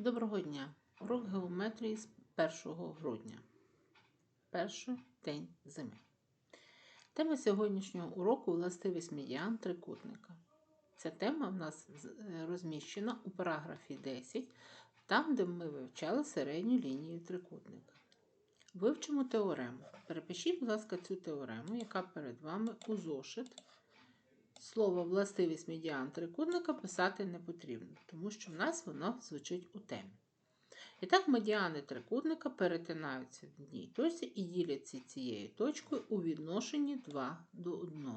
Доброго дня! Урок геометрії з 1 грудня. Перший день зими. Тема сьогоднішнього уроку властивість медіан трикутника. Ця тема в нас е, розміщена у параграфі 10, там, де ми вивчали середню лінію трикутника. Вивчимо теорему. Перепишіть, будь ласка, цю теорему, яка перед вами у зошит. Слово властивість медіан трикутника писати не потрібно, тому що в нас воно звучить у темі. І так, медіани трикутника перетинаються в одній точці і діляться цією точкою у відношенні 2 до 1.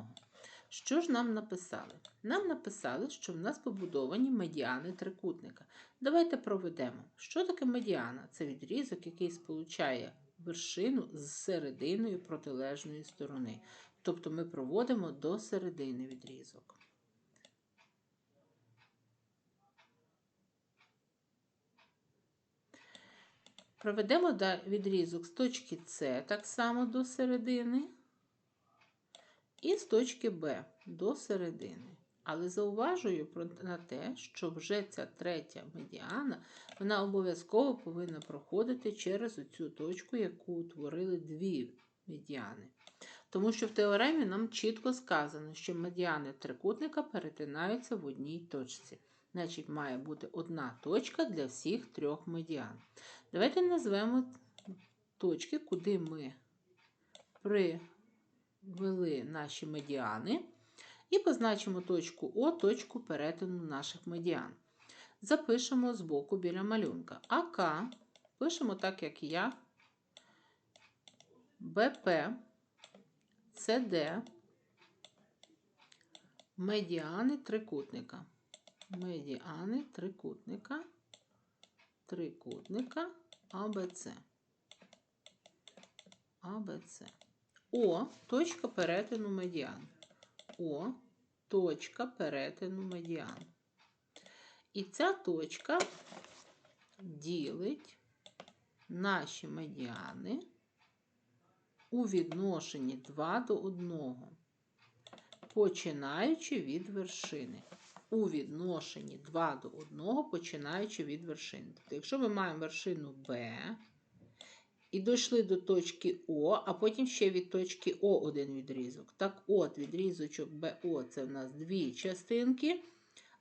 Що ж нам написали? Нам написали, що в нас побудовані медіани трикутника. Давайте проведемо. Що таке медіана? Це відрізок, який сполучає вершину з серединою протилежної сторони. Тобто ми проводимо до середини відрізок. Проведемо відрізок з точки С так само до середини і з точки Б до середини. Але зауважую на те, що вже ця третя медіана, вона обов'язково повинна проходити через оцю точку, яку утворили дві медіани. Тому що в теоремі нам чітко сказано, що медіани трикутника перетинаються в одній точці. Значить, має бути одна точка для всіх трьох медіан. Давайте назвемо точки, куди ми привели наші медіани, і позначимо точку О, точку перетину наших медіан. Запишемо збоку біля малюнка. АК пишемо так, як я. БП, СД, медіани трикутника. Медіани трикутника, трикутника АБЦ. АБЦ. О, точка перетину медіан. О, точка перетину медіан. І ця точка ділить наші медіани у відношенні 2 до 1, починаючи від вершини. У відношенні 2 до 1, починаючи від вершини. Тобто, якщо ми маємо вершину Б і дійшли до точки О, а потім ще від точки О один відрізок. Так от, відрізочок БО це в нас дві частинки,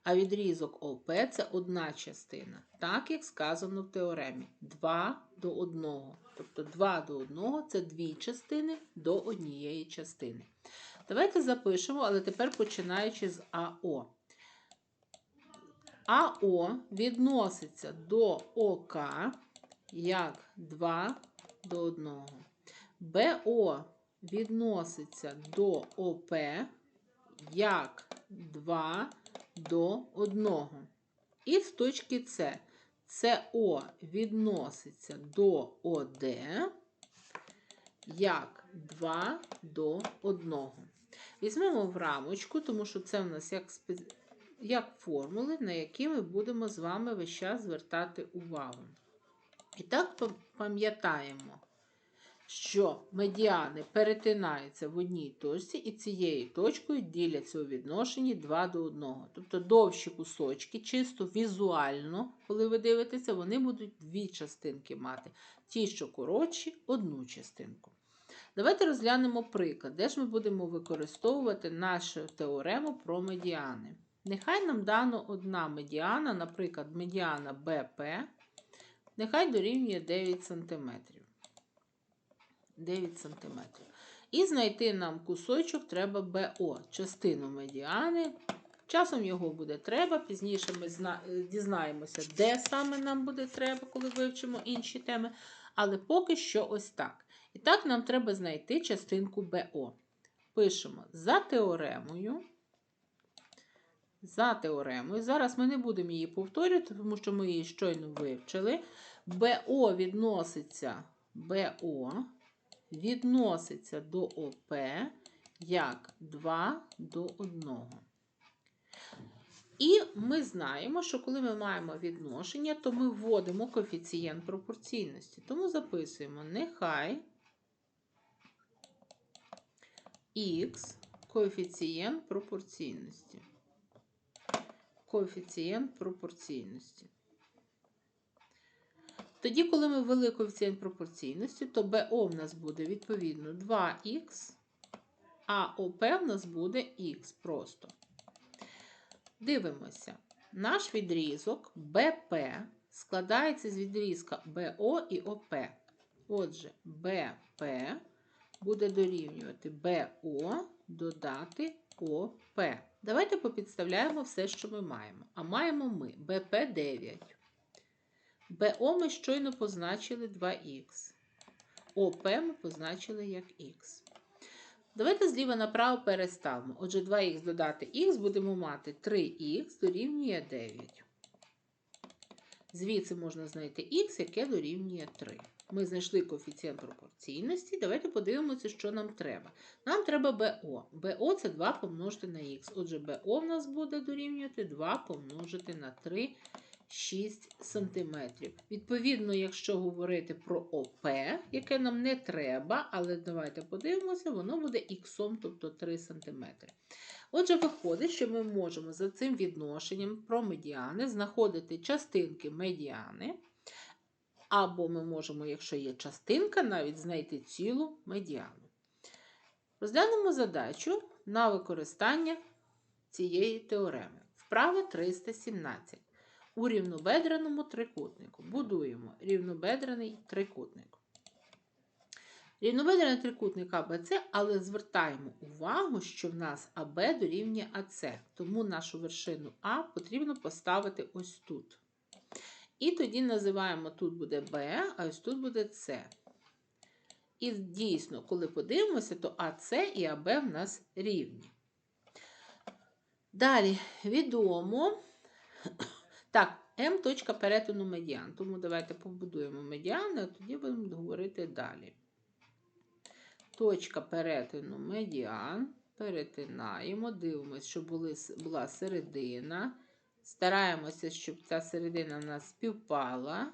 а відрізок ОП це одна частина. Так, як сказано в теоремі. 2 до 1. Тобто 2 до 1 це дві частини до однієї частини. Давайте запишемо, але тепер починаючи з АО. АО відноситься до ОК як 2 до 1. БО відноситься до ОП як 2 до 1. І з точки С СО відноситься до ОД як 2 до 1. Візьмемо в рамочку, тому що це в нас як, як формули, на які ми будемо з вами весь час звертати увагу. І так пам'ятаємо, що медіани перетинаються в одній точці і цією точкою діляться у відношенні 2 до 1. Тобто довші кусочки, чисто візуально, коли ви дивитеся, вони будуть дві частинки мати. Ті, що коротші, одну частинку. Давайте розглянемо приклад, де ж ми будемо використовувати нашу теорему про медіани. Нехай нам дано одна медіана, наприклад, медіана БП, нехай дорівнює 9 см. 9 см. І знайти нам кусочок треба БО, частину медіани. Часом його буде треба, пізніше ми е, дізнаємося, де саме нам буде треба, коли вивчимо інші теми. Але поки що ось так. І так нам треба знайти частинку БО. Пишемо за теоремою. За теоремою. Зараз ми не будемо її повторювати, тому що ми її щойно вивчили. БО відноситься БО відноситься до ОП як 2 до 1. І ми знаємо, що коли ми маємо відношення, то ми вводимо коефіцієнт пропорційності. Тому записуємо нехай х коефіцієнт пропорційності. Коефіцієнт пропорційності. Тоді, коли ми ввели коефіцієнт пропорційності, то БО в нас буде відповідно 2х, а ОП в нас буде х просто. Дивимося. Наш відрізок БП складається з відрізка БО і ОП. Отже, БП буде дорівнювати БО додати ОП. Давайте попідставляємо все, що ми маємо. А маємо ми БП 9. БО ми щойно позначили 2х. ОП ми позначили як х. Давайте зліва направо переставимо. Отже, 2х додати х будемо мати 3х дорівнює 9. Звідси можна знайти х, яке дорівнює 3. Ми знайшли коефіцієнт пропорційності. Давайте подивимося, що нам треба. Нам треба БО. БО це 2 помножити на х. Отже, БО в нас буде дорівнювати 2 помножити на 3, 6 см. Відповідно, якщо говорити про ОП, яке нам не треба, але давайте подивимося, воно буде х, тобто 3 см. Отже, виходить, що ми можемо за цим відношенням про медіани знаходити частинки медіани. Або ми можемо, якщо є частинка, навіть знайти цілу медіану. Розглянемо задачу на використання цієї теореми. Вправа 317. У рівнобедреному трикутнику. Будуємо рівнобедрений трикутник. Рівнобедрений трикутник АБЦ, але звертаємо увагу, що в нас АБ дорівнює АЦ, тому нашу вершину А потрібно поставити ось тут. І тоді називаємо тут буде Б, а ось тут буде С. І дійсно, коли подивимося, то АС і АБ в нас рівні. Далі відомо. Так, М точка перетину медіан. Тому давайте побудуємо медіани, а тоді будемо говорити далі. Точка перетину медіан. Перетинаємо, дивимося, щоб були, була середина. Стараємося, щоб ця середина в нас співпала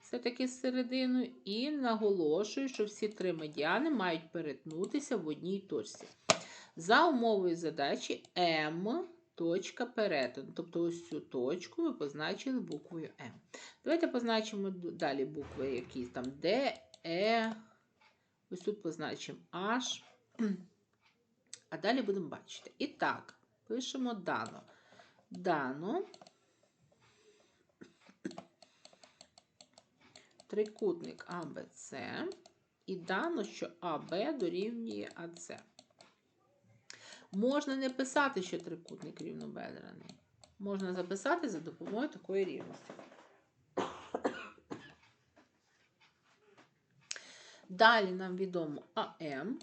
все-таки з серединою. І наголошую, що всі три медіани мають перетнутися в одній точці. За умовою задачі М точка перетину. Тобто ось цю точку ми позначили буквою М. Давайте позначимо далі букви якісь там Д, Е. Ось тут позначимо H. А далі будемо бачити. І так, пишемо дано. Дано. Трикутник АБЦ. І дано, що АБ дорівнює АЦ. Можна не писати, що трикутник рівнобедрений. Можна записати за допомогою такої рівності. Далі нам відомо АМ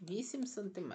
8 см.